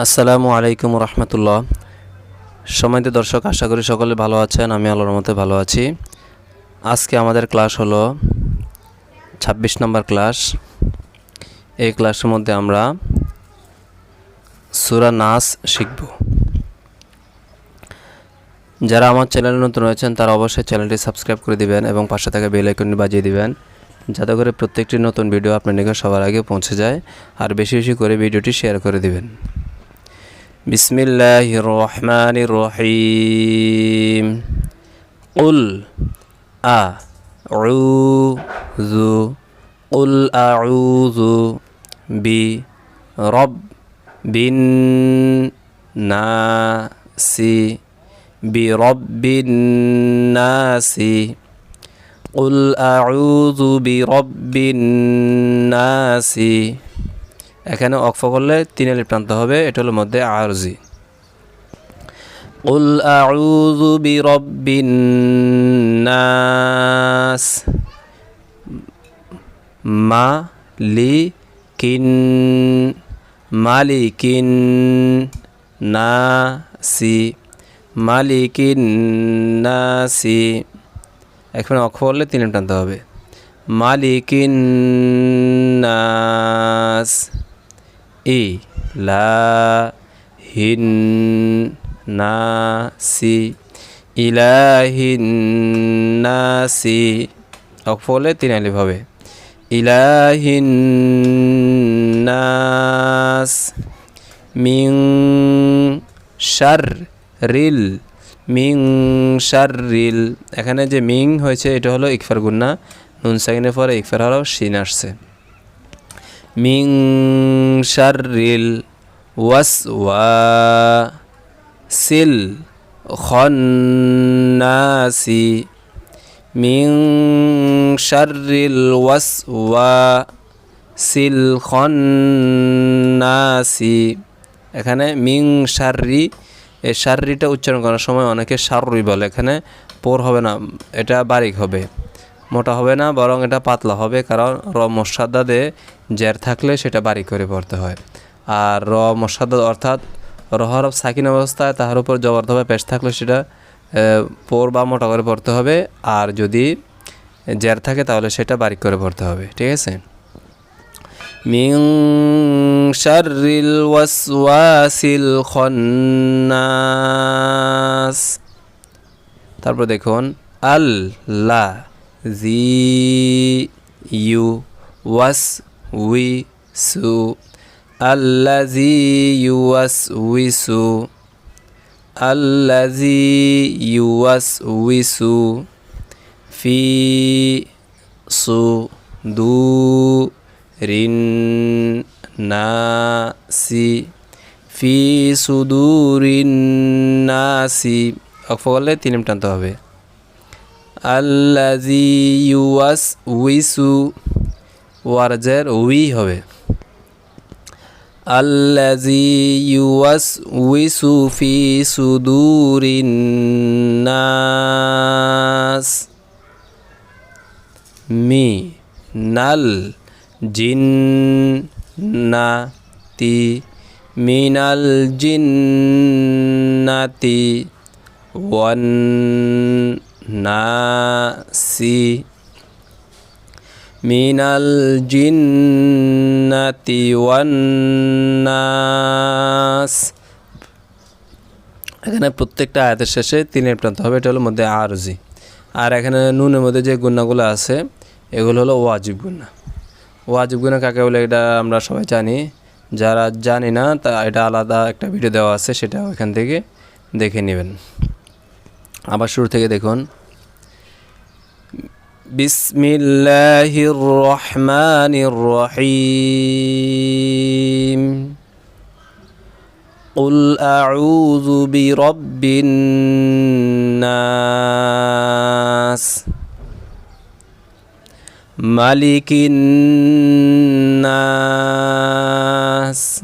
আসসালামু আলাইকুম রহমতুল্লাহ। সময়ত দর্শক, আশা করি সকলে ভালো আছেন, আমি আল্লাহর মতে ভালো আছি। আজকে আমাদের ক্লাস হলো ছাব্বিশ নম্বর ক্লাস। এই ক্লাসের মধ্যে আমরা সুরা নাস শিখব। যারা আমার চ্যানেলে নতুন রয়েছেন, তারা অবশ্যই চ্যানেলটি সাবস্ক্রাইব করে দিবেন এবং পাশে থাকা বেল আইকনটি বাজিয়ে দিবেন, যাতে করে প্রত্যেকটি নতুন ভিডিও আপনার নিকট সবার আগে পৌঁছে যায়। আর বেশি বেশি করে ভিডিওটি শেয়ার করে দিবেন। بسم الله الرحمن الرحيم. قل أعوذ قل أعوذ برب الناس برب الناس. قل أعوذ برب الناس. এখানে অক্ফ করলে তিন আলিফ টানতে হবে এটা হলো মধ্যে আরজি قل أعوذ برب الناس مالك مالك الناس মালিক নাসি এখানে অক্ষ করলে তিন আলিফ টানতে হবে মালিকিন নাস ইলাহিন নাসি ইলাহিন নাসি অফলে তিন আলিফ হবে। মিং, শার, রিল, মিং, শার, রিল। এখানে যে মিং হয়েছে, এটা হলো ইকফার গুন্না নুন সাইনের পরে ইকফার হলো শিন আসছে। মিং শারিল ওয়াসওয়াসিল খন্নাসি। মিং শারিল ওয়াসওয়াসিল খন্নাসি। এখানে মিং শারি এই শারিটা উচ্চারণ করার সময় অনেকে সারুই বলে। এখানে পোর হবে না, এটা বারিক হবে। মোটা হবে না, বরং এটা পাতলা হবে, কারণ র মশাদাদে জের থাকলে সেটা বাড়ি করে পড়তে হয়। আর র মশাদাদ অর্থাৎ রহরফ সাকিন অবস্থায় তাহার উপর জবরদভাবে পেশ থাকলে সেটা পোর বা মোটা করে পড়তে হবে, আর যদি জের থাকে তাহলে সেটা বারিক করে পড়তে হবে, ঠিক আছে? মিং শারিল ওয়াসওয়াসিল খন্নাস। তারপর দেখুন আল্লাহ সু। আল্লাজি ইউয়াস উইসু আল্লাজি ইউয়াস উইসু ফি, সু, দু, রিন নাসি ফি সুদুরিন নাসি অক্ষ করলে তিন টানতে হবে। আল্লাজি ইউয়াস উইসু ওয়ারজের উই হবে। আল্লাজি ইউয়াস উইসু ফি সুদুরিন নাস। মি নাল জিন্নাতি, মিনাল জিন্নাতি ওয়ান নাসি মিনাল জিন্নাতি ওয়ান্নাস। এখানে প্রত্যেকটা আয়াতের শেষে তিনের প্রান্ত হবে, এটা হলো মধ্যে আরজি। আর এখানে নুনের মধ্যে যে গুণাগুলো আছে, এগুলো হলো ওয়াজিব গুণা। ওয়াজিব গুণা কাকে বলে এটা আমরা সবাই জানি। যারা জানি না, তা এটা আলাদা একটা ভিডিও দেওয়া আছে, সেটা ওইখান থেকে দেখে নেবেন। আবার শুরু থেকে দেখুন بسم الله الرحمن الرحيم قل أعوذ برب الناس ملك الناس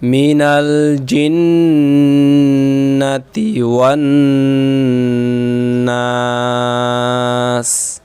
minal jinnati wan nas